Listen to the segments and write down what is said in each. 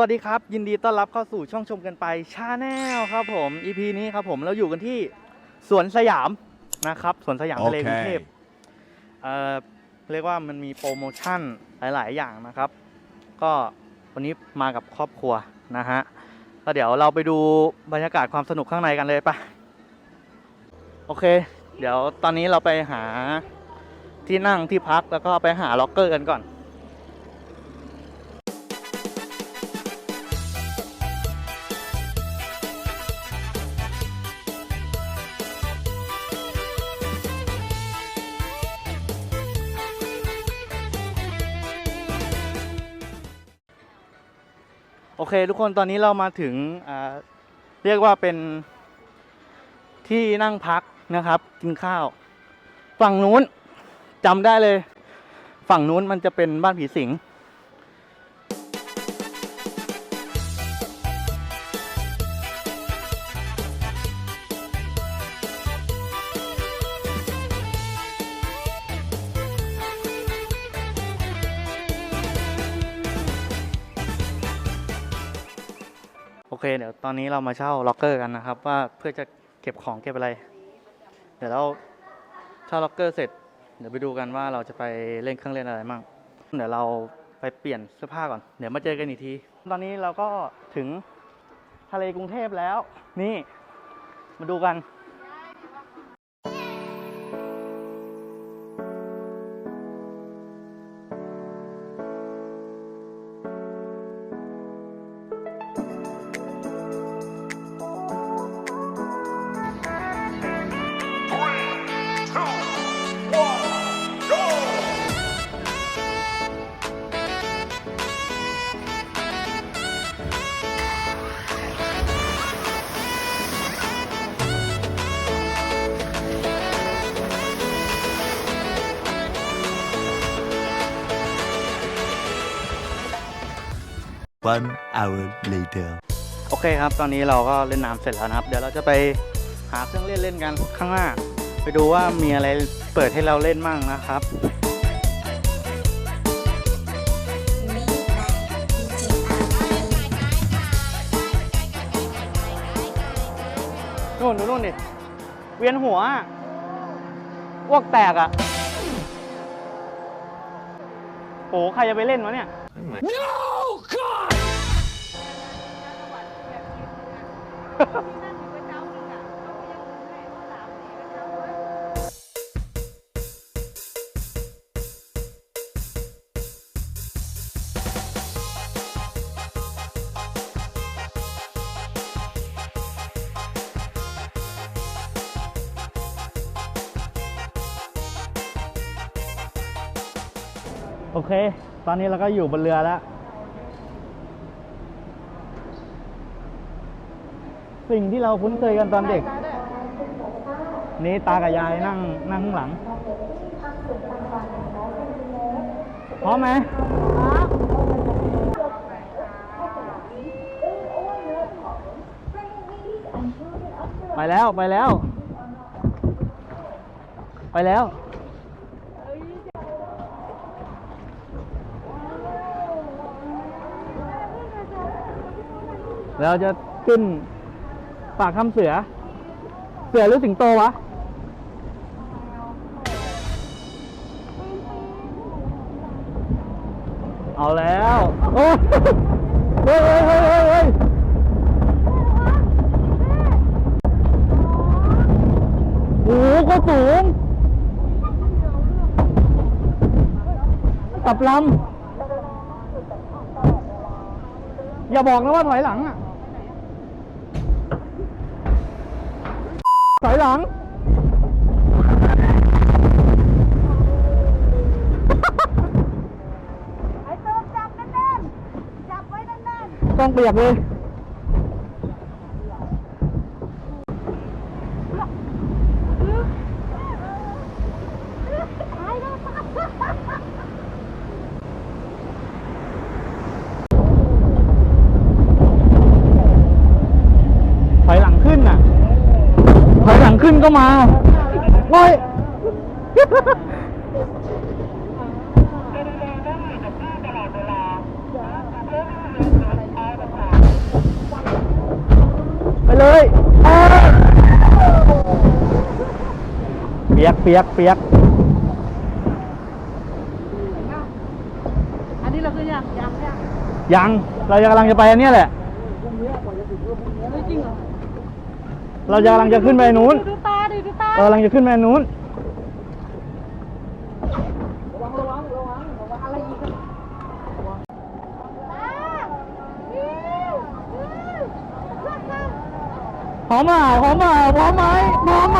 วัสดีครับ ยินดีต้อนรับเข้าสู่ช่องชมกันไปชาแนลครับผม EP นี้ครับผมเราอยู่กันที่สวนสยามนะครับสวนสยามทะเลกรุงเทพโอเคเอ่อเรียกว่ามันมีโปรโมชั่นหลาย ๆ อย่างนะครับ ก็วันนี้มากับครอบครัวนะฮะก็เดี๋ยวเราไปดูบรรยากาศความสนุกข้างในกันเลยปะโอเค เดี๋ยวตอนนี้เราไปหาที่นั่งที่พักแล้วก็ไปหาล็อกเกอร์กันก่อน โอเค ทุกคนตอนนี้เรามาถึงเรียกว่าเป็นที่นั่งพักนะครับ กินข้าว ฝั่งนู้นจำได้เลย ฝั่งนู้นมันจะเป็นบ้านผีสิง เดี๋ยวตอนนี้เรามาเช่าล็อกเกอร์กันนะครับ ว่าเพื่อจะเก็บของเก็บอะไร เดี๋ยวเราเช่าล็อกเกอร์เสร็จ เดี๋ยวไปดูกันว่าเราจะไปเล่นเครื่องเล่นอะไรมั่งเดี๋ยวเราไปเปลี่ยนเสื้อผ้าก่อน เดี๋ยวมาเจอกันอีกที ตอนนี้เราก็ถึงทะเลกรุงเทพแล้ว นี่ มาดูกัน One hour later. โอเคครับ ตอนนี้เราก็เล่นน้ำเสร็จแล้วนะครับ เดี๋ยวเราจะไปหาเครื่องเล่นเล่นกันข้างหน้า ไปดูว่ามีอะไรเปิดให้เราเล่นมั่งนะครับนู่นดูนู่นดิ เวียนหัวอะอ้วกแตกอะโหใครจะไปเล่นวะเนี่ย โอเค ตอนนี้เราก็อยู่บนเรือแล้ว สิ่งที่เราคุ้นเคยกันตอนเด็ก นี่ตากับยายนั่งนั่งข้างหลังพร้อมไหมไปแล้วไปแล้ว ไปแล้วเราจะขึ้น ปากถ้ำเสือ เสือหรือสิงโตวะ เอาแล้ว โอ้ยเฮ้ยเฮ้ยเฮ้ยเฮ้ยเฮ้ยโอ้โหก็สูงกับลำอย่าบอกนะว่าถอยหลังอะ ถอยหลัง ไอ้ตูมจับแน่นๆจับไว้แน่นต้องเปียกเลย ๆตายแล้ว ถอยหลังขึ้นอะ ถอยหลังขึ้น ก็มาโอ้ยเเลยเออเปียกเปียกเปียกอันนี้เราคือยังยังยังยัง เราจะกำลังจะไปอันเนี้ยแหละไม่จริงเหรอเราจะกำลังจะขึ้นไปอันนู้นดูตาดิดูตา เรากำลังจะขึ้นไปอันนู้นอะไรอีกอะพร้อมอะพร้อมอะพร้อมไหมพร้อมไหม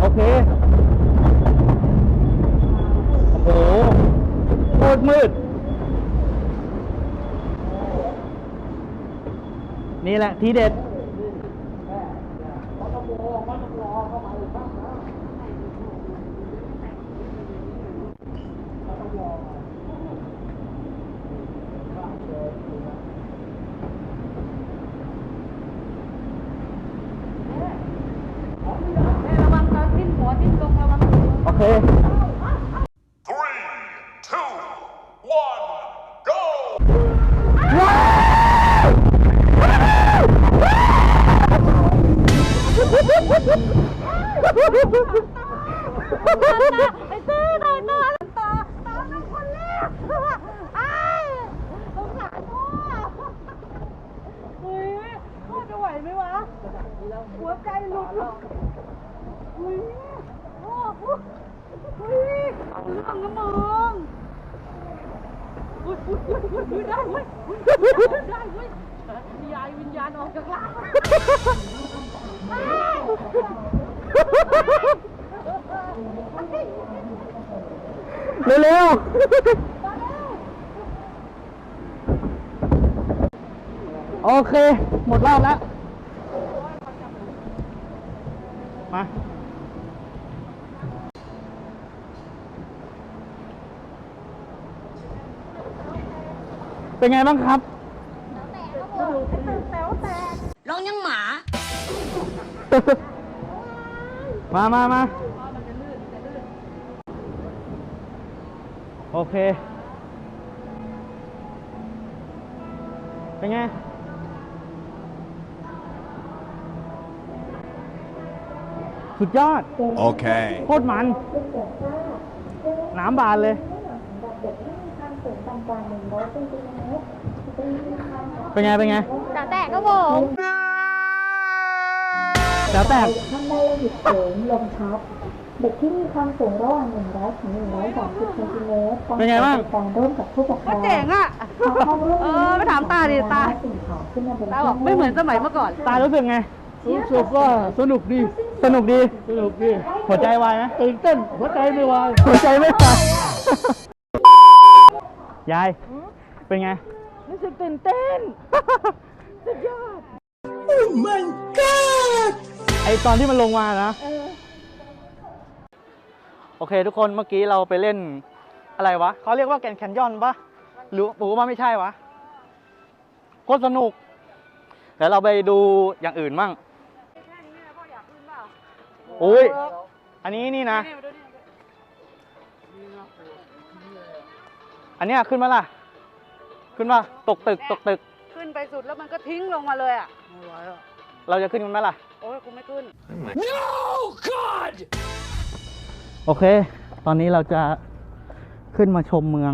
โอเค โอ้โหโคตรมืด นี่แหละทีเด็ดระวังตอนทิ้งหัวทิ้งลงระวังโอเค ออกจากร่างอ้าวเร็วๆโอเค หมดรอบแล้ว มา เป็นไงบ้างครับ มามามาโอเค เป็นไง สุดยอด Okay. โคตรมัน น้ำบานเลย เป็นไง เป็นไงแต่แตกก็ผม แล้วแตกท่านได้หยุดเสริมลมชัดเด็กที่มีความสูงระหว่าง100ถึง130เซนติเมตรเป็นไงบ้างการร่วมกับผู้ปกครองเจ๋งอะเออไปถามตาดิตาตาบอกไม่เหมือนสมัยเมื่อก่อน ตารู้สึกไงรู้สึกว่าสนุกดี สนุกดี สนุกดี หัวใจวายไหมตื่นเต้น หัวใจไม่วาย หัวใจไม่วาย ยาย เป็นไง รู้สึกตื่นเต้นไอ ตอนที่มันลงมานะ โอเคทุกคนเมื่อกี้เราไปเล่นอะไรวะเขาเรียกว่าแกรนด์แคนยอนปะหรือหรือว่าไม่ใช่วะโคตรสนุกเดี๋ยวเราไปดูอย่างอื่นมั่งโอ้ยอันนี้นี่นะ อันเนี้ยขึ้นมาล่ะ ขึ้นมาตกตึกตกตึก ขึ้นไปสุดแล้วมันก็ทิ้งลงมาเลยอะ เราจะขึ้นกันไหมล่ะ โอ้ยกูไม่ขึ้นโอเค ตอนนี้เราจะขึ้นมาชมเมือง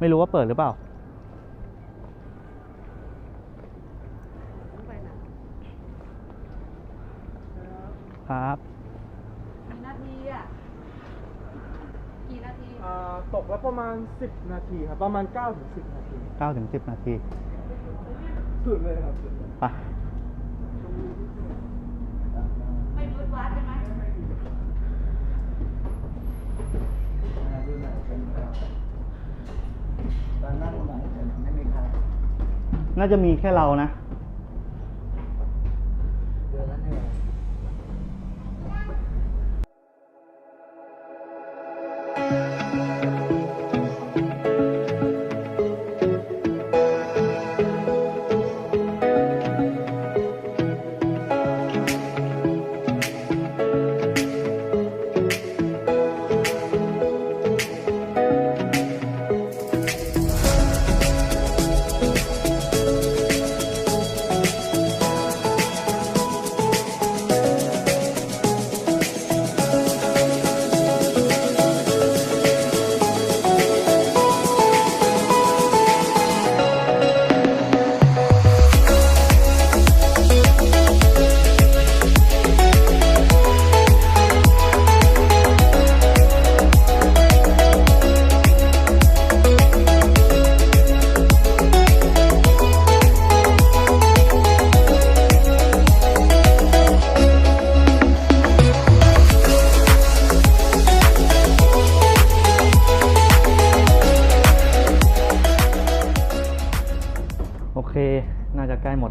ไม่รู้ว่าเปิดหรือเปล่าครับ กี่นาทีอะ กี่นาทีอ่าตกแล้วประมาณ 10 นาทีครับ ประมาณ9ถึง10 นาที9ถึง10 นาที สุดเลยครับสุดเลย ไป ไม่มืดวัดใช่ไหม น่าจะมีแค่เรานะ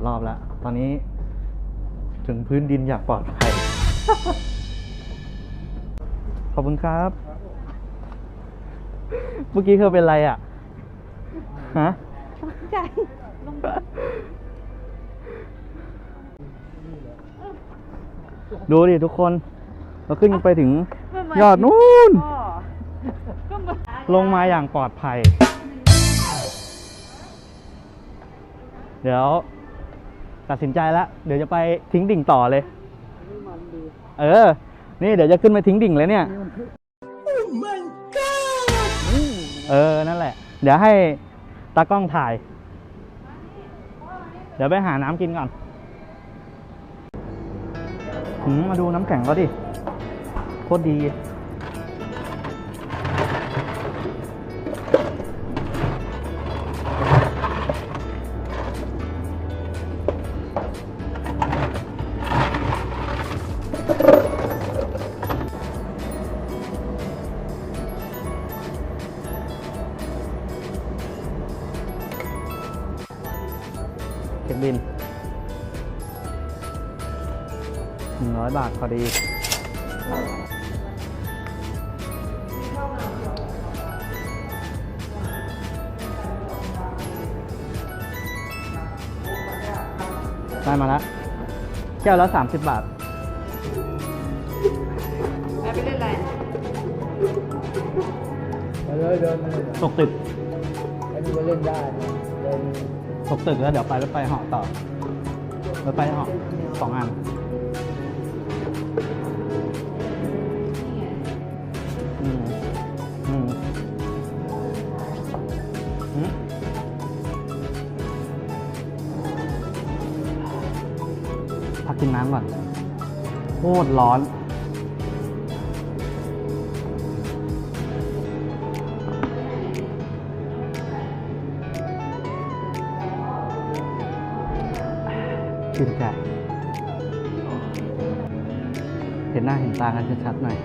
รอบแล้ว ตอนนี้ถึงพื้นดินอย่างปลอดภัย ขอบคุณครับ เมื่อกี้เธอเป็นไรอะ ฮะใจลงดูดิทุกคน เราขึ้นไปถึงยอดนู่น ลงมาอย่างปลอดภัย เดี๋ยว ตัดสินใจแล้วเดี๋ยวจะไปทิ้งดิ่งต่อเลย เออ นี่เดี๋ยวจะขึ้นไปทิ้งดิ่งเลยเนี่ย เออ นั่นแหละ เดี๋ยวให้ตากล้องถ่าย เดี๋ยวไปหาน้ำกินก่อนหืมมาดูน้ำแข็งเขาดิ โคตรดี เช็คบินหนึ่งร้อยบาทพอดี ได้มาแล้วแก้วละสามสิบบาทไปเล่นอะไรตกตึก ตกตึกแล้วเดี๋ยวไปรถไฟเหาะต่อรถไฟเหาะสองอันอืมอืมอืมพักกินน้ำก่อนโคตรร้อนชื่น ห็นหน้าเห็นตากันชัดๆหน่อย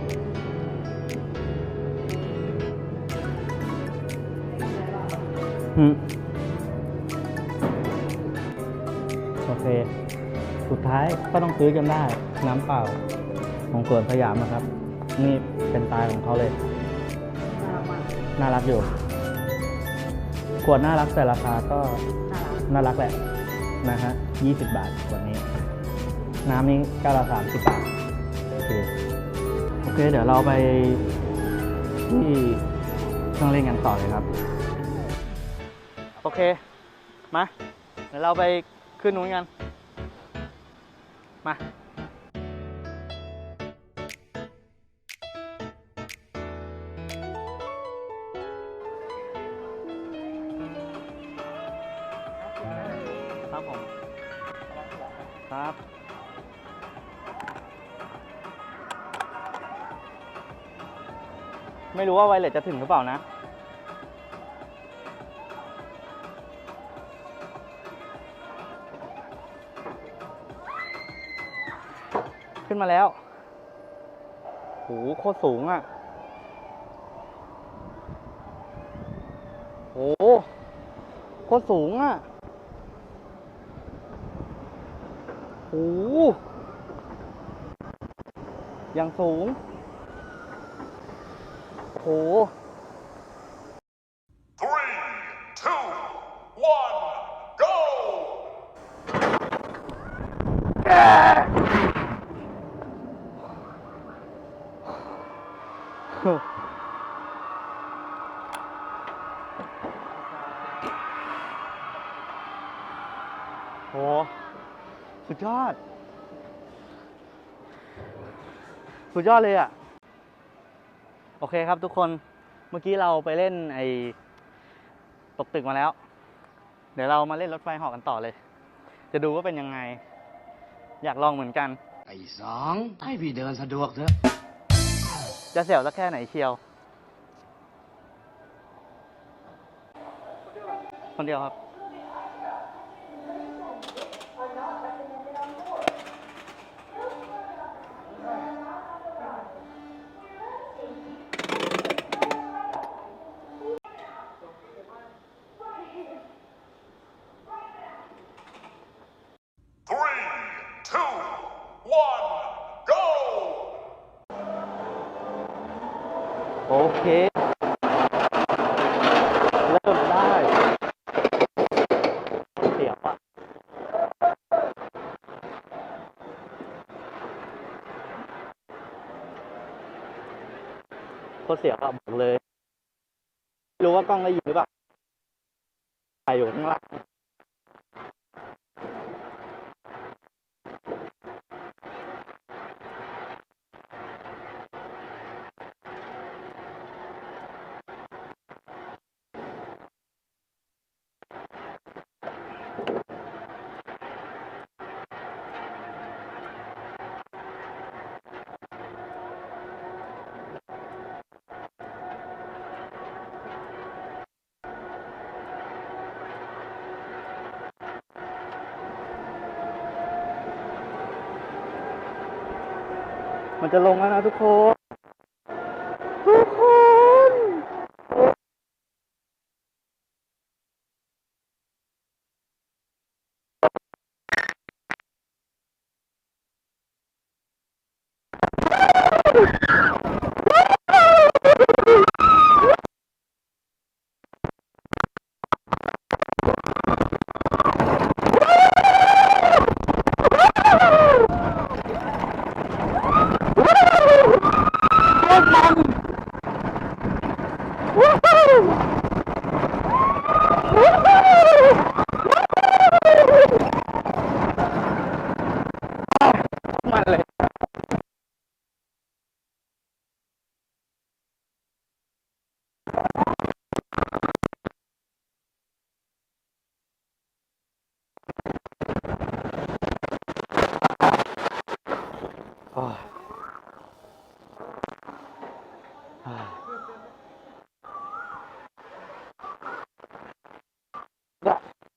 อืมโอเค สุดท้ายก็ต้องซื้อกันได้ น้ำเปล่าของสวนสยามนะครับ นี่เป็นตายของเขาเลย น่ารักอยู่ ขวดน่ารักแต่ราคาก็น่ารักแหละนะฮะยี่สิบบาทขวดนี้ น้ำนี้แก้วละสามสิบบาท โอเคโอเค เดี๋ยวเราไปที่เครื่องเล่นกันต่อเลยครับ โอเค มา เดี๋ยวเราไปขึ้นนู้นกัน มา ไม่รู้ว่าไวเลสจะถึงหรือเปล่านะ ขึ้นมาแล้วโหโคตรสูงอะโหโคตรสูงอะโอ้โหย่างสูง โห Three, two, one, go! โห สุดยอด สุดยอดเลยอะ โอเคครับทุกคนเมื่อกี้เราไปเล่นไอ้ตกตึกมาแล้ว เดี๋ยวเรามาเล่นรถไฟเหาะกันต่อเลย จะดูว่าเป็นยังไง อยากลองเหมือนกัน ไอ้สองให้พี่เดินสะดวกเถอะ จะเสียวสักแค่ไหนเชียว คนเดียวครับ เสียงอะบอกเลยไม่รู้ว่ากล้องได้ยินหรือเปล่า มันจะลงแล้วนะทุกคน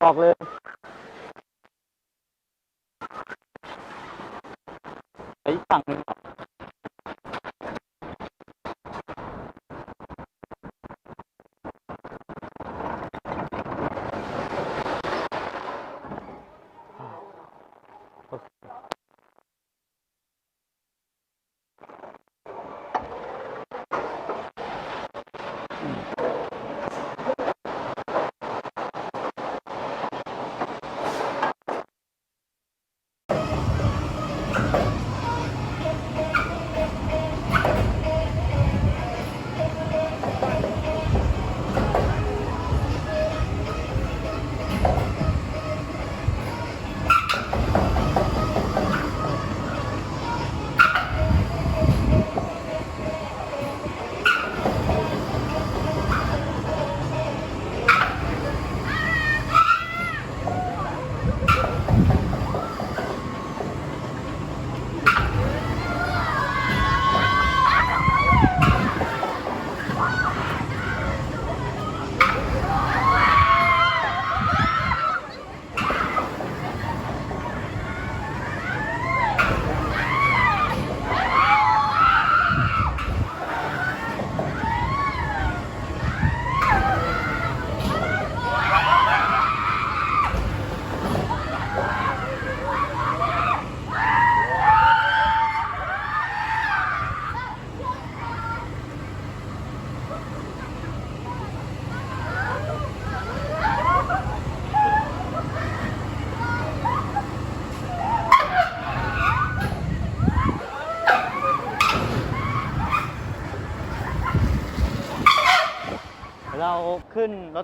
ออกเลยไอ้ฝั่งหนึ่ง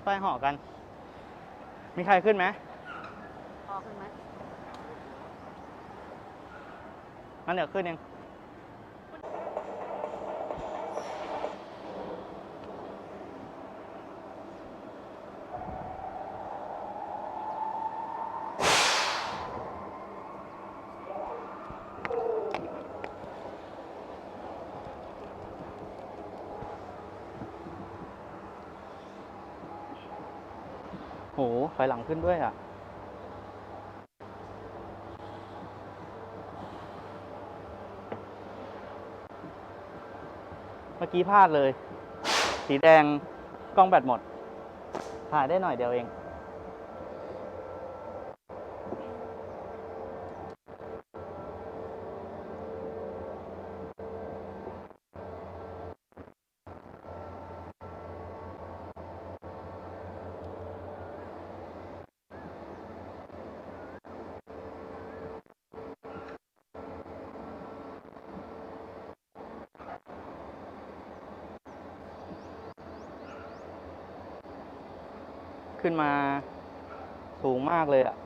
ถไฟเหาะกัน มีใครขึ้นไหมพอขึ้นไหมงั้นเดี๋ยวขึ้นเอง หลังขึ้นด้วยอะเมื่อกี้พลาดเลย สีแดงกล้องแบตหมดถ่ายได้หน่อยเดียวเอง ขึ้นมาสูงมากเลยอะ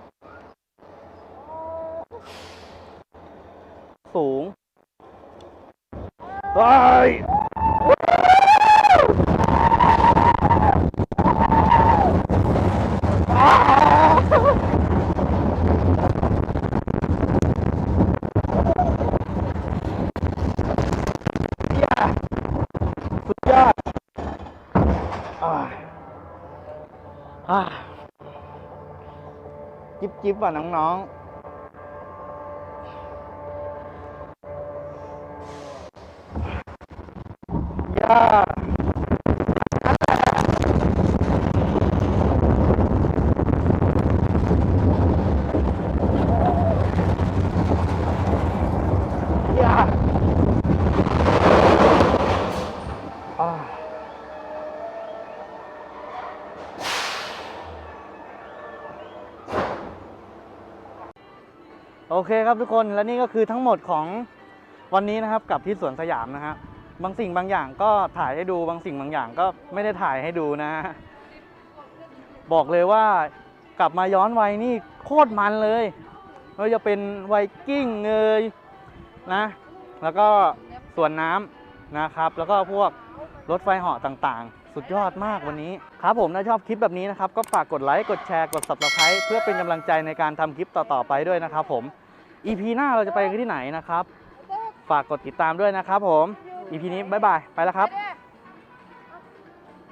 จิบจิบว่ะน้องๆ โอเคครับทุกคนและนี่ก็คือทั้งหมดของวันนี้นะครับกับที่สวนสยามนะฮะบางสิ่งบางอย่างก็ถ่ายให้ดูบางสิ่งบางอย่างก็ไม่ได้ถ่ายให้ดูนะฮะบอกเลยว่ากลับมาย้อนวัยนี่โคตรมันเลยไม่ว่าจะเป็นไวกิ้งเลยนะ แล้วก็สวนน้ำนะครับ แล้วก็พวกรถไฟเหาะต่างๆ สุดยอดมากวันนี้ ครับผมถ้าชอบคลิปแบบนี้นะครับ ก็ฝากกดไลค์กดแชร์กด subscribe เพื่อเป็นกำลังใจในการทำคลิปต่อๆไปด้วยนะครับผม EP หน้าเราจะไปที่ไหนนะครับ ฝากกดติดตามด้วยนะครับผม EP นี้บ๊ายบายไปแล้วครับ